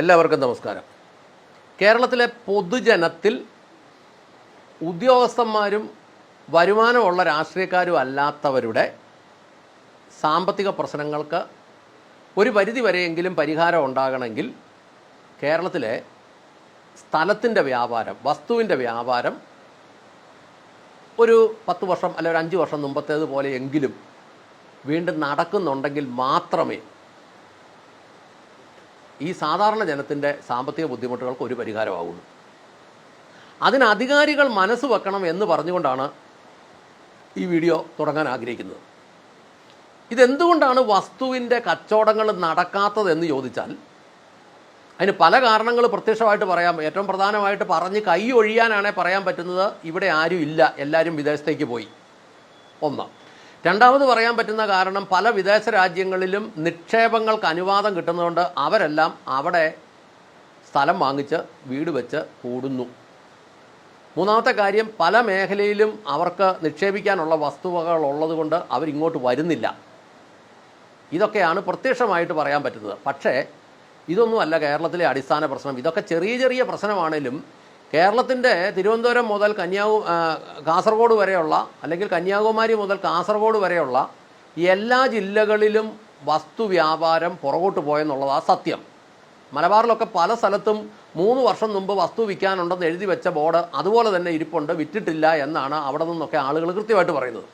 എല്ലാവർക്കും നമസ്കാരം. കേരളത്തിലെ പൊതുജനത്തിൽ ഉദ്യോഗസ്ഥന്മാരും വരുമാനമുള്ള രാഷ്ട്രീയക്കാരും അല്ലാത്തവരുടെ സാമ്പത്തിക പ്രശ്നങ്ങൾക്ക് ഒരു പരിധി വരെയെങ്കിലും പരിഹാരം ഉണ്ടാകണമെങ്കിൽ കേരളത്തിലെ സ്ഥലത്തിന്റെ വ്യാപാരം വസ്തുവിന്റെ വ്യാപാരം ഒരു പത്ത് വർഷം അല്ലെങ്കിൽ ഒരു അഞ്ച് വർഷം മുമ്പത്തേതുപോലെയെങ്കിലും വീണ്ടും നടക്കുന്നുണ്ടെങ്കിൽ മാത്രമേ ഈ സാധാരണ ജനത്തിന്റെ സാമ്പത്തിക ബുദ്ധിമുട്ടുകൾക്ക് ഒരു പരിഹാരമാകുള്ളൂ അതിന് അധികാരികൾ മനസ്സ് വെക്കണം എന്ന് പറഞ്ഞുകൊണ്ടാണ് ഈ വീഡിയോ തുടങ്ങാൻ ആഗ്രഹിക്കുന്നത്. ഇതെന്തുകൊണ്ടാണ് വസ്തുവിന്റെ കച്ചവടങ്ങൾ നടക്കാത്തതെന്ന് ചോദിച്ചാൽ അതിന് പല കാരണങ്ങൾ പ്രത്യക്ഷമായിട്ട് പറയാം. ഏറ്റവും പ്രധാനമായിട്ട് പറഞ്ഞ് കൈ ഒഴിയാനാണേ പറയാൻ പറ്റുന്നത്. ഇവിടെ ആരും ഇല്ല. എല്ലാവരും വിദേശത്തേക്ക് പോയി. ഒന്ന്. രണ്ടാമത് പറയാൻ പറ്റുന്ന കാരണം പല വിദേശ രാജ്യങ്ങളിലും നിക്ഷേപങ്ങൾക്ക് അനുവാദം കിട്ടുന്നതുകൊണ്ട് അവരെല്ലാം അവിടെ സ്ഥലം വാങ്ങിച്ച് വീട് വെച്ച് കൂടുന്നു. മൂന്നാമത്തെ കാര്യം പല മേഖലയിലും അവർക്ക് നിക്ഷേപിക്കാനുള്ള വസ്തുവകകൾ ഉള്ളതുകൊണ്ട് അവരിങ്ങോട്ട് വരുന്നില്ല. ഇതൊക്കെയാണ് പ്രത്യക്ഷമായിട്ട് പറയാൻ പറ്റുന്നത്. പക്ഷേ ഇതൊന്നുമല്ല കേരളത്തിലെ അടിസ്ഥാന പ്രശ്നം. ഇതൊക്കെ ചെറിയ ചെറിയ പ്രശ്നമാണെങ്കിലും കേരളത്തിന്റെ തിരുവനന്തപുരം മുതൽ കന്യാകു കാസർഗോഡ് വരെയുള്ള അല്ലെങ്കിൽ കന്യാകുമാരി മുതൽ കാസർഗോഡ് വരെയുള്ള എല്ലാ ജില്ലകളിലും വസ്തു വ്യാപാരം പുറകോട്ട് പോയെന്നുള്ളതാ സത്യം. മലബാറിലൊക്കെ പല സ്ഥലത്തും മൂന്ന് വർഷം മുമ്പ് വസ്തു വിൽക്കാനുണ്ടെന്ന് എഴുതി വെച്ച ബോർഡ് അതുപോലെ തന്നെ ഇരിപ്പുണ്ട് വിറ്റിട്ടില്ല എന്നാണ് അവിടെ നിന്നൊക്കെ ആളുകൾ കൃത്യമായിട്ട് പറയുന്നത്.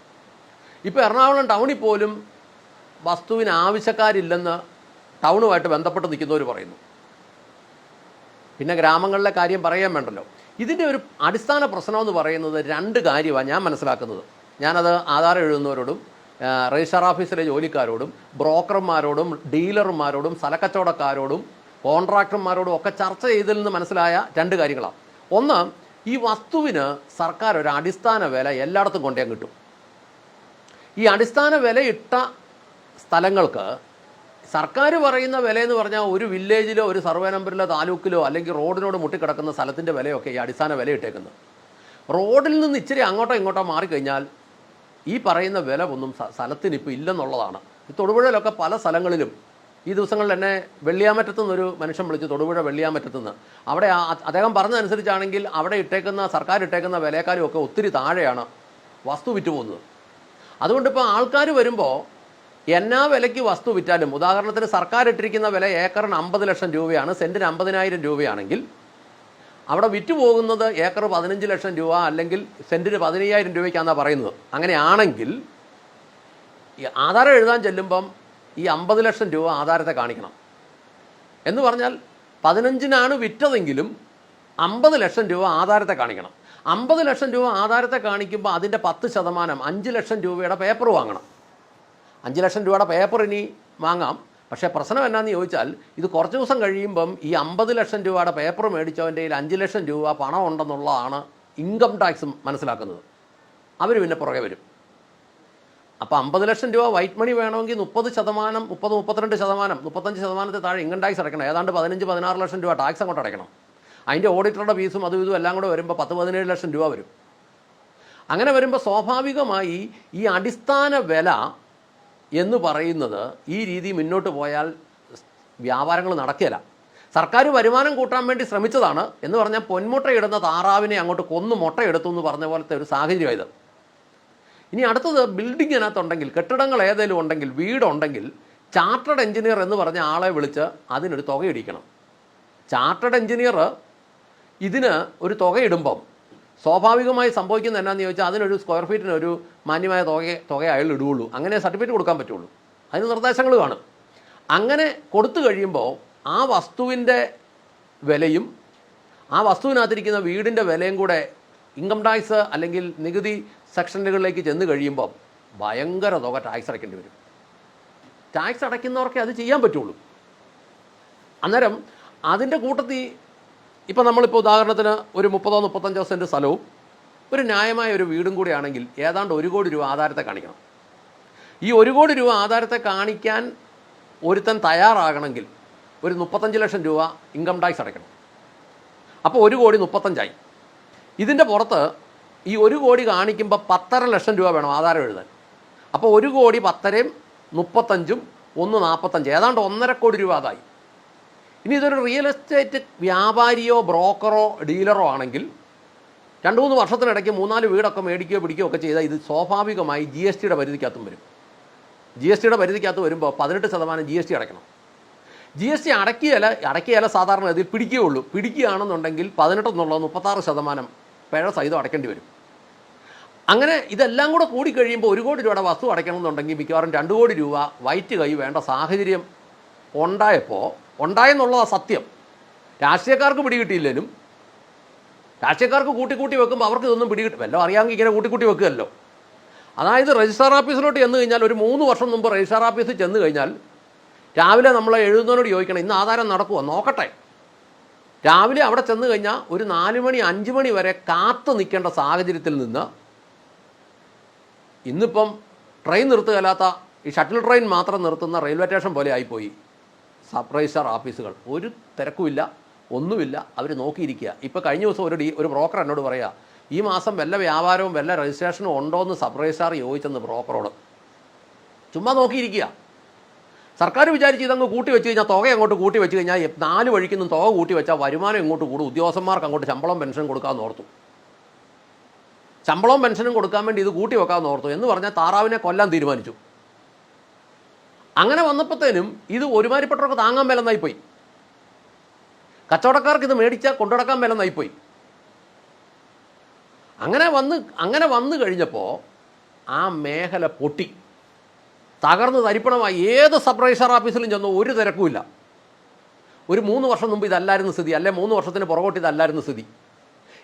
ഇപ്പോൾ എറണാകുളം ടൗണിൽ പോലും വസ്തുവിന് ആവശ്യക്കാരില്ലെന്ന് ടൗണുമായിട്ട് ബന്ധപ്പെട്ട് നിൽക്കുന്നവർ പറയുന്നു. പിന്നെ ഗ്രാമങ്ങളിലെ കാര്യം പറയാൻ വേണ്ടല്ലോ. ഇതിന്റെ ഒരു അടിസ്ഥാന പ്രശ്നം എന്ന് പറയുന്നത് രണ്ട് കാര്യമാണ് ഞാൻ മനസ്സിലാക്കുന്നത്. ഞാനത് ആധാരം എഴുതുന്നവരോടും രജിസ്റ്റർ ഓഫീസിലെ ജോലിക്കാരോടും ബ്രോക്കർമാരോടും ഡീലർമാരോടും സ്ഥലക്കച്ചവടക്കാരോടും കോൺട്രാക്ടർമാരോടും ഒക്കെ ചർച്ച ചെയ്തതിൽ നിന്ന് മനസ്സിലായ രണ്ട് കാര്യങ്ങളാണ്. ഒന്ന് ഈ വസ്തുവിന് സർക്കാർ ഒരു അടിസ്ഥാന വില എല്ലായിടത്തും കൊണ്ടേ കിട്ടും. ഈ അടിസ്ഥാന വില ഇട്ട സ്ഥലങ്ങൾക്ക് സർക്കാർ പറയുന്ന വില എന്ന് പറഞ്ഞാൽ ഒരു വില്ലേജിലോ ഒരു സർവേ നമ്പറിലോ താലൂക്കിലോ അല്ലെങ്കിൽ റോഡിനോട് മുട്ടിക്കിടക്കുന്ന സ്ഥലത്തിന്റെ വിലയൊക്കെ ഈ അടിസ്ഥാന വില ഇട്ടേക്കുന്നത് റോഡിൽ നിന്ന് ഇച്ചിരി അങ്ങോട്ടോ ഇങ്ങോട്ടോ മാറിക്കഴിഞ്ഞാൽ ഈ പറയുന്ന വില ഒന്നും സ്ഥലത്തിന് ഇപ്പോൾ ഇല്ലെന്നുള്ളതാണ്. ഈ തൊടുപുഴയിലൊക്കെ പല സ്ഥലങ്ങളിലും ഈ ദിവസങ്ങളിൽ എന്നെ വെള്ളിയാമറ്റത്തു നിന്നൊരു മനുഷ്യൻ വിളിച്ചു തൊടുപുഴ വെള്ളിയാമറ്റത്തു നിന്ന്. അവിടെ അദ്ദേഹം പറഞ്ഞതനുസരിച്ചാണെങ്കിൽ അവിടെ ഇട്ടേക്കുന്ന സർക്കാർ ഇട്ടേക്കുന്ന വിലക്കാരും ഒക്കെ ഒത്തിരി താഴെയാണ് വസ്തു വിറ്റ് പോകുന്നത് അതുകൊണ്ട് ഇപ്പോൾ ആൾക്കാർ വരുമ്പോൾ എന്നാ വിലയ്ക്ക് വസ്തു വിറ്റാലും ഉദാഹരണത്തിന് സർക്കാർ ഇട്ടിരിക്കുന്ന വില ഏക്കറിന് അമ്പത് ലക്ഷം രൂപയാണ് സെന്റിന് അമ്പതിനായിരം രൂപയാണെങ്കിൽ അവിടെ വിറ്റ് പോകുന്നത് ഏക്കർ പതിനഞ്ച് ലക്ഷം രൂപ അല്ലെങ്കിൽ സെന്റിന് പതിനയ്യായിരം രൂപയ്ക്കാണെന്നാണ് പറയുന്നത്. അങ്ങനെയാണെങ്കിൽ ഈ ആധാരം എഴുതാൻ ചെല്ലുമ്പം ഈ അമ്പത് ലക്ഷം രൂപ ആധാരത്തെ കാണിക്കണം. എന്ന് പറഞ്ഞാൽ പതിനഞ്ചിനാണ് വിറ്റതെങ്കിലും അമ്പത് ലക്ഷം രൂപ ആധാരത്തെ കാണിക്കണം. അമ്പത് ലക്ഷം രൂപ ആധാരത്തെ കാണിക്കുമ്പോൾ അതിന്റെ പത്ത് ശതമാനം അഞ്ച് ലക്ഷം രൂപയുടെ പേപ്പർ വാങ്ങണം. അഞ്ച് ലക്ഷം രൂപയുടെ പേപ്പർ ഇനി വാങ്ങാം. പക്ഷേ പ്രശ്നം എന്നാന്ന് ചോദിച്ചാൽ ഇത് കുറച്ച് ദിവസം കഴിയുമ്പം ഈ അമ്പത് ലക്ഷം രൂപയുടെ പേപ്പർ മേടിച്ചവന്റെ കയ്യിൽ അഞ്ച് ലക്ഷം രൂപ പണം ഉണ്ടെന്നുള്ളതാണ് ഇൻകം ടാക്സ് മനസ്സിലാക്കുന്നത്. അവർ പിന്നെ പുറകെ വരും. അപ്പോൾ അമ്പത് ലക്ഷം രൂപ വൈറ്റ് മണി വേണമെങ്കിൽ മുപ്പത് ശതമാനം മുപ്പത് മുപ്പത്തിരണ്ട് ശതമാനം മുപ്പത്തഞ്ച് ശതമാനത്തിൽ താഴെ ഇൻകം ടാക്സ് അടയ്ക്കണം. ഏതാണ്ട് പതിനഞ്ച് പതിനാറ് ലക്ഷം രൂപ ടാക്സ് അങ്ങോട്ട് അടയ്ക്കണം. അതിന്റെ ഓഡിറ്ററുടെ ഫീസും അതും ഇതും എല്ലാം കൂടെ വരുമ്പോൾ പത്ത് പതിനേഴ് ലക്ഷം രൂപ വരും. അങ്ങനെ വരുമ്പോൾ സ്വാഭാവികമായി ഈ അടിസ്ഥാന വില എന്ന് പറയുന്നത് ഈ രീതി മുന്നോട്ട് പോയാൽ വ്യാപാരങ്ങൾ നടക്കില്ല സർക്കാർ വരുമാനം കൂട്ടാൻ വേണ്ടി ശ്രമിച്ചതാണ് എന്ന് പറഞ്ഞാൽ പൊന്മുട്ടയിടുന്ന താറാവിനെ അങ്ങോട്ട് കൊന്നു മുട്ടയെടുത്തു എന്ന് പറഞ്ഞ പോലത്തെ ഒരു സാഹചര്യമായത് ഇനി അടുത്തത് ബിൽഡിങ്ങിനകത്തുണ്ടെങ്കിൽ കെട്ടിടങ്ങൾ ഏതെങ്കിലും ഉണ്ടെങ്കിൽ വീടുണ്ടെങ്കിൽ ചാർട്ടേഡ് എഞ്ചിനീയർ എന്ന് പറഞ്ഞ ആളെ വിളിച്ച് അതിനൊരു തുകയിടിക്കണം ചാർട്ടേഡ് എഞ്ചിനീയർ ഇതിന് ഒരു തുക ഇടുമ്പം സ്വാഭാവികമായി സംഭവിക്കുന്നത് എന്നാന്ന് ചോദിച്ചാൽ അതിനൊരു സ്ക്വയർ ഫീറ്റിന് ഒരു മാന്യമായ തുക തുക അയാൾ ഇടുകയുള്ളൂ. അങ്ങനെ സർട്ടിഫിക്കറ്റ് കൊടുക്കാൻ പറ്റുള്ളൂ. അതിന് നിർദ്ദേശങ്ങൾ കാണും അങ്ങനെ കൊടുത്തു കഴിയുമ്പോൾ ആ വസ്തുവിന്റെ വിലയും ആ വസ്തുവിനകത്തിരിക്കുന്ന വീടിന്റെ വിലയും കൂടെ ഇൻകം ടാക്സ് അല്ലെങ്കിൽ നികുതി സെക്ഷനുകളിലേക്ക് ചെന്ന് കഴിയുമ്പോൾ ഭയങ്കര തുക ടാക്സ് അടയ്ക്കേണ്ടി വരും. ടാക്സ് അടയ്ക്കുന്നവർക്കേ അത് ചെയ്യാൻ പറ്റുള്ളൂ. അന്നേരം അതിന്റെ കൂട്ടത്തിൽ ഇപ്പം നമ്മളിപ്പോൾ ഉദാഹരണത്തിന് ഒരു മുപ്പതോ മുപ്പത്തഞ്ചോ സെന്റ് സ്ഥലവും ഒരു ന്യായമായ ഒരു വീടും കൂടി ആണെങ്കിൽ ഏതാണ്ട് ഒരു കോടി രൂപ ആധാരത്തെ കാണിക്കണം. ഈ ഒരു കോടി രൂപ ആധാരത്തെ കാണിക്കാൻ ഒരുത്തൻ തയ്യാറാകണമെങ്കിൽ ഒരു മുപ്പത്തഞ്ച് ലക്ഷം രൂപ ഇൻകം ടാക്സ് അടയ്ക്കണം. അപ്പോൾ ഒരു കോടി മുപ്പത്തഞ്ചായി. ഇതിന്റെ പുറത്ത് ഈ ഒരു കോടി കാണിക്കുമ്പോൾ പത്തര ലക്ഷം രൂപ വേണം ആധാരം എഴുതാൻ. അപ്പോൾ ഒരു കോടി പത്തരയും മുപ്പത്തഞ്ചും ഒന്ന് നാൽപ്പത്തഞ്ച് ഏതാണ്ട് ഒന്നര കോടി രൂപ അതായി ഇനി ഇതൊരു റിയൽ എസ്റ്റേറ്റ് വ്യാപാരിയോ ബ്രോക്കറോ ഡീലറോ ആണെങ്കിൽ രണ്ട് മൂന്ന് വർഷത്തിനിടയ്ക്ക് മൂന്നാൽ വീടൊക്കെ മേടിക്കുകയോ പിടിക്കുകയോ ഒക്കെ ചെയ്താൽ ഇത് സ്വാഭാവികമായി ജി എസ് ടിയുടെ പരിധിക്കകത്തും വരും. ജി എസ് ടിയുടെ പരിധിക്കകത്ത് വരുമ്പോൾ പതിനെട്ട് ശതമാനം ജി എസ് ടി അടയ്ക്കണം. ജി എസ് ടി അടക്കിയല്ല അടക്കിയല്ല സാധാരണ ഇതിൽ പിടിക്കുകയുള്ളൂ പിടിക്കുകയാണെന്നുണ്ടെങ്കിൽ പതിനെട്ടെന്നുള്ളത് മുപ്പത്താറ് ശതമാനം പിഴ സഹിതം അടയ്ക്കേണ്ടി വരും. അങ്ങനെ ഇതെല്ലാം കൂടെ കൂടിക്കഴിയുമ്പോൾ ഒരു കോടി രൂപയുടെ വസ്തു അടയ്ക്കണമെന്നുണ്ടെങ്കിൽ മിക്കവാറും രണ്ട് കോടി രൂപ വൈറ്റ് കൈ വേണ്ട സാഹചര്യം ഉണ്ടായപ്പോൾ ഉണ്ടായെന്നുള്ളതാണ് സത്യം. രാഷ്ട്രീയക്കാർക്ക് പിടികിട്ടിയില്ലേലും രാഷ്ട്രീയക്കാർക്ക് കൂട്ടിക്കൂട്ടി വെക്കുമ്പോൾ അവർക്ക് ഇതൊന്നും പിടികിട്ടും വല്ലതും അറിയാമെങ്കിൽ ഇങ്ങനെ കൂട്ടിക്കൂട്ടി വെക്കുമല്ലോ. അതായത് രജിസ്ട്രാർ ഓഫീസിലോട്ട് ചെന്ന് കഴിഞ്ഞാൽ ഒരു മൂന്ന് വർഷം മുമ്പ് രജിസ്ട്രാർ ഓഫീസിൽ ചെന്ന് കഴിഞ്ഞാൽ രാവിലെ നമ്മൾ എഴുതുന്നതിനോട് ചോദിക്കണം ഇന്ന് ആധാരം നടക്കുമോ നോക്കട്ടെ. രാവിലെ അവിടെ ചെന്ന് കഴിഞ്ഞാൽ ഒരു നാല് മണി അഞ്ച് മണി വരെ കാത്തു നിൽക്കേണ്ട സാഹചര്യത്തിൽ നിന്ന് ഇന്നിപ്പം ട്രെയിൻ നിർത്തുകയല്ലാത്ത ഈ ഷട്ടിൽ ട്രെയിൻ മാത്രം നിർത്തുന്ന റെയിൽവേ സ്റ്റേഷൻ പോലെ ആയിപ്പോയി. രജിസ്ട്രാർ ഓഫീസുകൾ. ഒരു തിരക്കുമില്ല ഒന്നുമില്ല. അവർ നോക്കിയിരിക്കുക. ഇപ്പോൾ കഴിഞ്ഞ ദിവസം ഒരു ഒരു ബ്രോക്കർ എന്നോട് പറയാ ഈ മാസം വല്ല വ്യാപാരവും വല്ല രജിസ്ട്രേഷനും ഉണ്ടോ എന്ന് രജിസ്ട്രാർ ചോദിച്ചെന്ന് ബ്രോക്കറോട്. ചുമ്മാ നോക്കിയിരിക്കുക. സർക്കാർ വിചാരിച്ച് ഇതങ്ങ് കൂട്ടി വെച്ച് കഴിഞ്ഞാൽ തുക അങ്ങോട്ട് കൂട്ടി വെച്ച് കഴിഞ്ഞാൽ നാല് വഴിക്കൊന്നും തുക കൂട്ടി വെച്ചാൽ വരുമാനം ഇങ്ങോട്ട് കൂടും. ഉദ്യോഗസ്ഥന്മാർക്ക് അങ്ങോട്ട് ശമ്പളം പെൻഷൻ കൊടുക്കാമെന്ന് ഓർത്തു. ശമ്പളവും പെൻഷനും കൊടുക്കാൻ വേണ്ടി ഇത് കൂട്ടി വെക്കാമെന്ന് ഓർത്തു. എന്ന് പറഞ്ഞാൽ താറാവിനെ കൊല്ലാൻ തീരുമാനിച്ചു. അങ്ങനെ വന്നപ്പോഴത്തേനും ഇത് ഒരുമാതിരിപ്പെട്ടവർക്ക് താങ്ങാൻ മേലെന്നായി പോയി കച്ചവടക്കാർക്ക് ഇത് മേടിച്ചാൽ കൊണ്ടുനടക്കാൻ മേലെന്നായി പോയി അങ്ങനെ വന്ന് അങ്ങനെ വന്നു കഴിഞ്ഞപ്പോൾ ആ മേഖല പൊട്ടി. തകർന്ന് തരിപ്പണമായി ഏത് സബ് ഓഫീസിലും ചെന്നോ ഒരു തിരക്കുമില്ല ഒരു മൂന്ന് വർഷം മുമ്പ് ഇതല്ലായിരുന്നു സ്ഥിതി അല്ലെ മൂന്ന് വർഷത്തിന് പുറകോട്ട് ഇതല്ലായിരുന്നു സ്ഥിതി.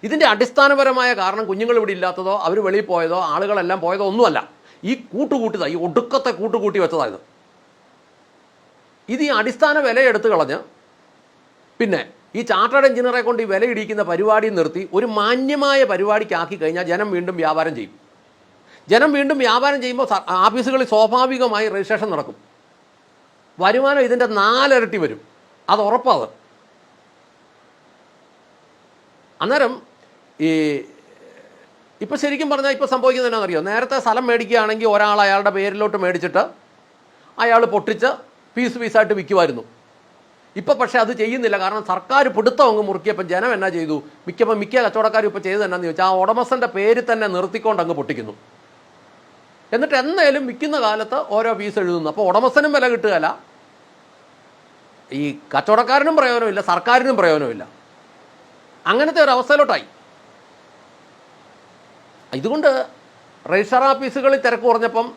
ഇതിന്റെ അടിസ്ഥാനപരമായ കാരണം കുഞ്ഞുങ്ങൾ ഇവിടെ ഇല്ലാത്തതോ അവർ വെളിയിൽ പോയതോ ആളുകളെല്ലാം പോയതോ ഒന്നുമല്ല. ഈ കൂട്ടുകൂട്ടിയതാണ് ഈ ഒടുക്കത്തെ കൂട്ടുകൂട്ടി വെച്ചതായത് ഇത് ഈ അടിസ്ഥാന വില എടുത്തു കളഞ്ഞ് പിന്നെ ഈ ചാർട്ടേഡ് എഞ്ചിനീയറെ കൊണ്ട് ഈ വില ഇടിക്കുന്ന പരിപാടി നിർത്തി ഒരു മാന്യമായ പരിപാടിക്കാക്കി കഴിഞ്ഞാൽ ജനം വീണ്ടും വ്യാപാരം ചെയ്യും. ജനം വീണ്ടും വ്യാപാരം ചെയ്യുമ്പോൾ ഓഫീസുകളിൽ സ്വാഭാവികമായി രജിസ്ട്രേഷൻ നടക്കും. വരുമാനം ഇതിന്റെ നാലിരട്ടി വരും. അത് ഉറപ്പാണ് അന്നേരം ഈ ഇപ്പം ശരിക്കും പറഞ്ഞാൽ ഇപ്പോൾ സംഭവിക്കുന്നത് എന്നാണെന്നറിയോ? നേരത്തെ സ്ഥലം മേടിക്കുകയാണെങ്കിൽ ഒരാൾ അയാളുടെ പേരിലോട്ട് മേടിച്ചിട്ട് അയാൾ പൊട്ടിച്ച് പീസ് പീസായിട്ട് വിൽക്കുമായിരുന്നു. ഇപ്പം പക്ഷേ അത് ചെയ്യുന്നില്ല. കാരണം സർക്കാർ പിടുത്തം അങ്ങ് മുറുക്കിയപ്പം ജനം എന്നാ ചെയ്തു? മിക്കപ്പം മിക്ക കച്ചവടക്കാരും ഇപ്പോൾ ചെയ്തത് എന്നാന്ന് ചോദിച്ചാൽ ആ ഉടമസ്ഥന്റെ പേര് തന്നെ നിർത്തിക്കൊണ്ട് അങ്ങ് പൊട്ടിക്കുന്നു. എന്നിട്ട് എന്നേലും വിൽക്കുന്ന കാലത്ത് ഓരോ പീസ് എഴുതുന്നു. അപ്പോൾ ഉടമസ്ഥനും വില കിട്ടുകയില്ല. ഈ കച്ചവടക്കാരനും പ്രയോജനമില്ല സർക്കാരിനും പ്രയോജനമില്ല. അങ്ങനത്തെ ഒരു അവസ്ഥയിലോട്ടായി. ഇതുകൊണ്ട് രജിസ്റ്റർ ഓഫീസുകളിൽ തിരക്ക് കുറഞ്ഞപ്പം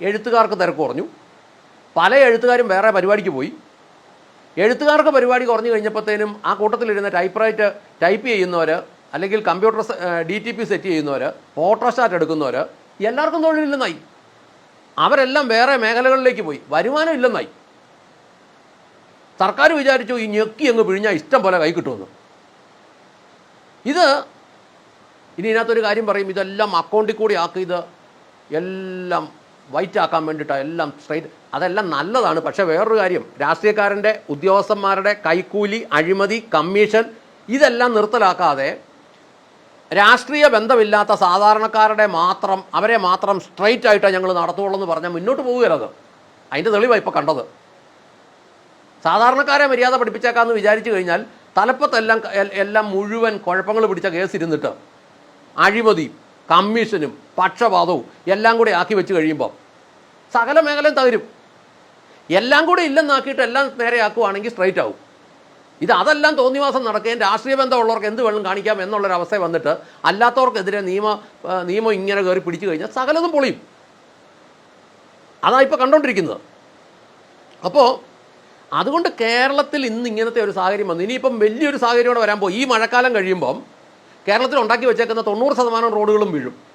എഴുത്തുകാർക്ക് തിരക്ക് കുറഞ്ഞു. പല എഴുത്തുകാരും വേറെ പരിപാടിക്ക് പോയി. എഴുത്തുകാർക്ക് പരിപാടി കുറഞ്ഞു കഴിഞ്ഞപ്പോഴത്തേനും ആ കൂട്ടത്തിലിരുന്ന ടൈപ്പ് റൈറ്റ് ടൈപ്പ് ചെയ്യുന്നവർ അല്ലെങ്കിൽ computer D T P set ചെയ്യുന്നവർ ഫോട്ടോസ്റ്റാറ്റ് എടുക്കുന്നവർ എല്ലാവർക്കും തൊഴിലില്ലെന്നായി. അവരെല്ലാം വേറെ മേഖലകളിലേക്ക് പോയി. വരുമാനം ഇല്ലെന്നായി. സർക്കാർ വിചാരിച്ചു ഈ ഞെക്കി അങ്ങ് പിഴിഞ്ഞാൽ ഇഷ്ടം പോലെ കൈ കിട്ടുമെന്ന്. ഇത് ഇനി ഇതിനകത്തൊരു കാര്യം പറയും. ഇതെല്ലാം അക്കൗണ്ടിൽ കൂടി ആക്കി. ഇത് എല്ലാം വൈറ്റ് ആക്കാൻ വേണ്ടിയിട്ടാണ് എല്ലാം സ്ട്രൈറ്റ് അതെല്ലാം നല്ലതാണ്. പക്ഷെ വേറൊരു കാര്യം രാഷ്ട്രീയക്കാരന്റെ ഉദ്യോഗസ്ഥന്മാരുടെ കൈക്കൂലി അഴിമതി കമ്മീഷൻ ഇതെല്ലാം നിർത്തലാക്കാതെ രാഷ്ട്രീയ ബന്ധമില്ലാത്ത സാധാരണക്കാരുടെ മാത്രം അവരെ മാത്രം സ്ട്രൈറ്റ് ആയിട്ടാണ് ഞങ്ങൾ നടത്തുള്ളൂ എന്ന് പറഞ്ഞാൽ മുന്നോട്ട് പോവുകയല്ലത്. അതിന്റെ തെളിവാണ് ഇപ്പോൾ കണ്ടത്. സാധാരണക്കാരെ മര്യാദ പഠിപ്പിച്ചേക്കാമെന്ന് വിചാരിച്ചു കഴിഞ്ഞാൽ തലപ്പത്തെല്ലാം എല്ലാം മുഴുവൻ കുഴപ്പങ്ങൾ പിടിച്ച കേസ് ഇരുന്നിട്ട് അഴിമതിയും കമ്മീഷനും പക്ഷപാതവും എല്ലാം കൂടി ആക്കി വെച്ച് കഴിയുമ്പോൾ സകല മേഖലയും തകരും. എല്ലാം കൂടി ഇല്ലെന്നാക്കിയിട്ട് എല്ലാം നേരെയാക്കുവാണെങ്കിൽ സ്ട്രൈറ്റ് ആവും. ഇത് അതെല്ലാം തോന്നിവാസം നടക്കുകയും രാഷ്ട്രീയ ബന്ധമുള്ളവർക്ക് എന്ത് വേണം കാണിക്കാം എന്നുള്ളൊരവസ്ഥ വന്നിട്ട് അല്ലാത്തവർക്കെതിരെ നിയമ നിയമം ഇങ്ങനെ കയറി പിടിച്ചു കഴിഞ്ഞാൽ സകലതും പൊളിയും. അതാ ഇപ്പോൾ കണ്ടുകൊണ്ടിരിക്കുന്നത് അപ്പോൾ അതുകൊണ്ട് കേരളത്തിൽ ഇന്ന് ഇങ്ങനത്തെ ഒരു സാഹചര്യം വന്നു. ഇനിയിപ്പം വലിയൊരു സാഹചര്യം കൂടെ വരാൻ പോകും. ഈ മഴക്കാലം കഴിയുമ്പം കേരളത്തിൽ ഉണ്ടാക്കി വെച്ചേക്കുന്ന തൊണ്ണൂറ് ശതമാനം റോഡുകളും വീഴും.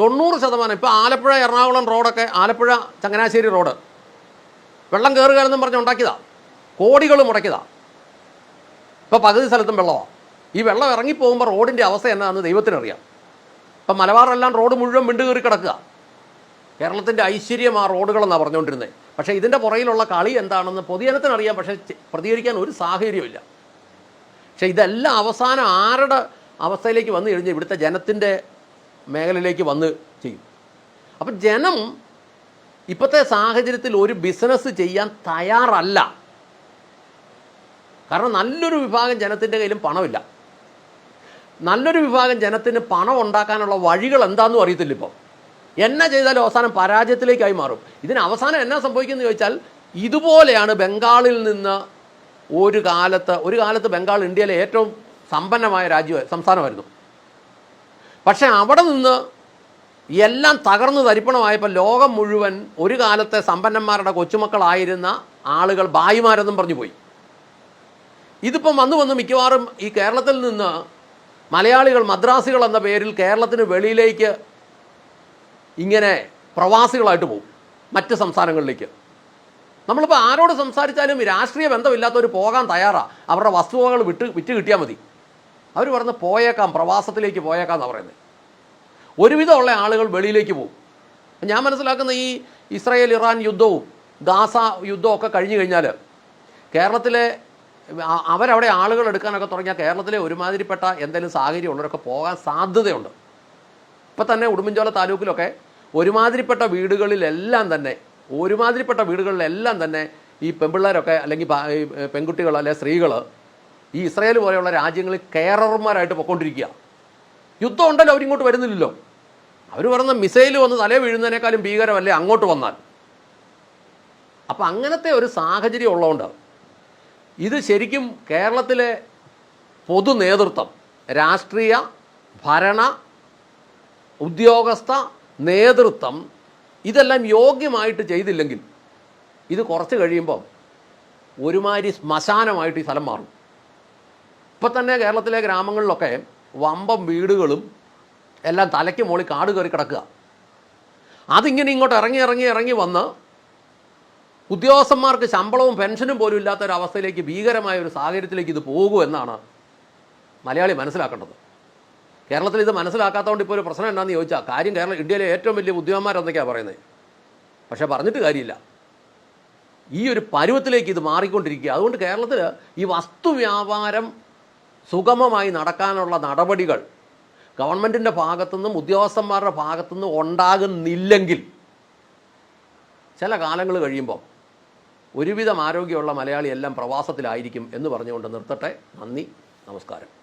തൊണ്ണൂറ് ശതമാനം. ഇപ്പോൾ ആലപ്പുഴ എറണാകുളം റോഡൊക്കെ ആലപ്പുഴ ചങ്ങനാശ്ശേരി റോഡ്. വെള്ളം കയറുക എന്നും പറഞ്ഞ് ഉണ്ടാക്കിയതാ. കോടികൾ മുടക്കിയതാ. ഇപ്പോൾ പകുതി സ്ഥലത്തും വെള്ളമാണ് ഈ വെള്ളം ഇറങ്ങിപ്പോകുമ്പോൾ റോഡിന്റെ അവസ്ഥ എന്നാന്ന് ദൈവത്തിനറിയാം. ഇപ്പം മലബാറെല്ലാം റോഡ് മുഴുവൻ വിണ്ടു കയറി കിടക്കുക. കേരളത്തിന്റെ ഐശ്വര്യം ആ റോഡുകളെന്നാണ് പറഞ്ഞുകൊണ്ടിരുന്നത് പക്ഷേ ഇതിന്റെ പുറയിലുള്ള കളി എന്താണെന്ന് പൊതുജനത്തിനറിയാം. പക്ഷേ പ്രതികരിക്കാൻ ഒരു സാഹചര്യമില്ല പക്ഷേ ഇതെല്ലാം അവസാനം ആരുടെ അവസ്ഥയിലേക്ക് വന്നു കഴിഞ്ഞാൽ ഇവിടുത്തെ ജനത്തിന്റെ മേഖലയിലേക്ക് വന്ന് ചെയ്യും. അപ്പം ജനം ഇപ്പോഴത്തെ സാഹചര്യത്തിൽ ഒരു ബിസിനസ് ചെയ്യാൻ തയ്യാറല്ല. കാരണം നല്ലൊരു വിഭാഗം ജനത്തിന്റെ കയ്യിലും പണമില്ല. നല്ലൊരു വിഭാഗം ജനത്തിന് പണം ഉണ്ടാക്കാനുള്ള വഴികൾ എന്താണെന്നും അറിയത്തില്ല ഇപ്പോൾ എന്നാ ചെയ്താലും അവസാനം പരാജയത്തിലേക്കായി മാറും. ഇതിന് അവസാനം എന്നാ സംഭവിക്കുന്നത് ചോദിച്ചാൽ ഇതുപോലെയാണ് ബംഗാളിൽ നിന്ന് ഒരു കാലത്ത് ഒരു കാലത്ത് ബംഗാൾ ഇന്ത്യയിലെ ഏറ്റവും സമ്പന്നമായ രാജ്യ സംസ്ഥാനമായിരുന്നു. പക്ഷേ അവിടെ നിന്ന് എല്ലാം തകർന്നു തരിപ്പണമായപ്പോൾ ലോകം മുഴുവൻ ഒരു കാലത്തെ സമ്പന്നന്മാരുടെ കൊച്ചുമക്കളായിരുന്ന ആളുകൾ ഭായിമാരെന്നും പറഞ്ഞു പോയി. ഇതിപ്പം വന്നു വന്ന് മിക്കവാറും ഈ കേരളത്തിൽ നിന്ന് മലയാളികൾ മദ്രാസികൾ എന്ന പേരിൽ കേരളത്തിന് വെളിയിലേക്ക് ഇങ്ങനെ പ്രവാസികളായിട്ട് പോകും മറ്റ് സംസ്ഥാനങ്ങളിലേക്ക്. നമ്മളിപ്പോൾ ആരോട് സംസാരിച്ചാലും രാഷ്ട്രീയ ബന്ധമില്ലാത്തവർ പോകാൻ തയ്യാറാണ് അവരുടെ വസ്തുവകൾ വിട്ട് വിറ്റ് കിട്ടിയാൽ മതി. അവർ പറഞ്ഞ് പോയേക്കാം പ്രവാസത്തിലേക്ക് പോയേക്കാം എന്നാണ് പറയുന്നത്. ഒരുവിധമുള്ള ആളുകൾ വെളിയിലേക്ക് പോകും. ഞാൻ മനസ്സിലാക്കുന്ന ഈ ഇസ്രായേൽ ഇറാൻ യുദ്ധവും ഗാസ യുദ്ധവും ഒക്കെ കഴിഞ്ഞു കഴിഞ്ഞാൽ കേരളത്തിലെ അവരവിടെ ആളുകൾ എടുക്കാനൊക്കെ തുടങ്ങിയാൽ കേരളത്തിലെ ഒരുമാതിരിപ്പെട്ട എന്തെങ്കിലും സാഹചര്യം ഉള്ളവരൊക്കെ പോകാൻ സാധ്യതയുണ്ട്. ഇപ്പം തന്നെ ഉടുമ്പൻചോല താലൂക്കിലൊക്കെ ഒരുമാതിരിപ്പെട്ട വീടുകളിലെല്ലാം തന്നെ ഒരുമാതിരിപ്പെട്ട വീടുകളിലെല്ലാം തന്നെ ഈ പെൺപിള്ളേരൊക്കെ അല്ലെങ്കിൽ പെൺകുട്ടികൾ അല്ലെങ്കിൽ സ്ത്രീകൾ ഈ ഇസ്രായേൽ പോലെയുള്ള രാജ്യങ്ങളിൽ കെയറർമാരായിട്ട് പൊക്കോണ്ടിരിക്കുക. യുദ്ധം ഉണ്ടല്ലോ അവരിങ്ങോട്ട് വരുന്നില്ലല്ലോ. അവർ പറയുന്ന മിസൈൽ വന്ന് തലേ വീഴുന്നതിനേക്കാളും ഭീകരമല്ലേ അങ്ങോട്ട് വന്നാൽ. അപ്പം അങ്ങനത്തെ ഒരു സാഹചര്യം ഉള്ളതുകൊണ്ട് ഇത് ശരിക്കും കേരളത്തിലെ പൊതു നേതൃത്വം രാഷ്ട്രീയ ഭരണ ഉദ്യോഗസ്ഥ നേതൃത്വം ഇതെല്ലാം യോഗ്യമായിട്ട് ചെയ്തില്ലെങ്കിൽ ഇത് കുറച്ച് കഴിയുമ്പം ഒരുമാതിരി ശ്മശാനമായിട്ട് ഈ സ്ഥലം മാറും. ഇപ്പം തന്നെ കേരളത്തിലെ ഗ്രാമങ്ങളിലൊക്കെ വമ്പം വീടുകളും എല്ലാം തലയ്ക്ക് മോളി കാട് കയറി കിടക്കുക. അതിങ്ങനെ ഇങ്ങോട്ട് ഇറങ്ങി ഇറങ്ങി ഇറങ്ങി വന്ന് ഉദ്യോഗസ്ഥന്മാർക്ക് ശമ്പളവും പെൻഷനും പോലും ഇല്ലാത്ത ഒരു അവസ്ഥയിലേക്ക് ഭീകരമായ ഒരു സാഹചര്യത്തിലേക്ക് ഇത് പോകുമെന്നാണ് മലയാളി മനസ്സിലാക്കേണ്ടത്. കേരളത്തിൽ ഇത് മനസ്സിലാക്കാത്തതുകൊണ്ട് ഇപ്പോൾ ഒരു പ്രശ്നം എന്താണെന്ന് ചോദിച്ചാൽ കാര്യം കേരള ഇന്ത്യയിലെ ഏറ്റവും വലിയ ഉദ്യോഗന്മാരെന്നൊക്കെയാണ് പറയുന്നത് പക്ഷേ പറഞ്ഞിട്ട് കാര്യമില്ല. ഈ ഒരു പരുവത്തിലേക്ക് ഇത് മാറിക്കൊണ്ടിരിക്കുക. അതുകൊണ്ട് കേരളത്തിൽ ഈ വസ്തു വ്യാപാരം സുഗമമായി നടക്കാനുള്ള നടപടികൾ ഗവൺമെന്റിന്റെ ഭാഗത്തുനിന്നും ഉദ്യോഗസ്ഥന്മാരുടെ ഭാഗത്തുനിന്നും ഉണ്ടാകുന്നില്ലെങ്കിൽ ചില കാലങ്ങൾ കഴിയുമ്പോൾ ഒരുവിധം ആരോഗ്യമുള്ള മലയാളിയെല്ലാം പ്രവാസത്തിലായിരിക്കും എന്ന് പറഞ്ഞുകൊണ്ട് നിർത്തട്ടെ. നന്ദി നമസ്കാരം.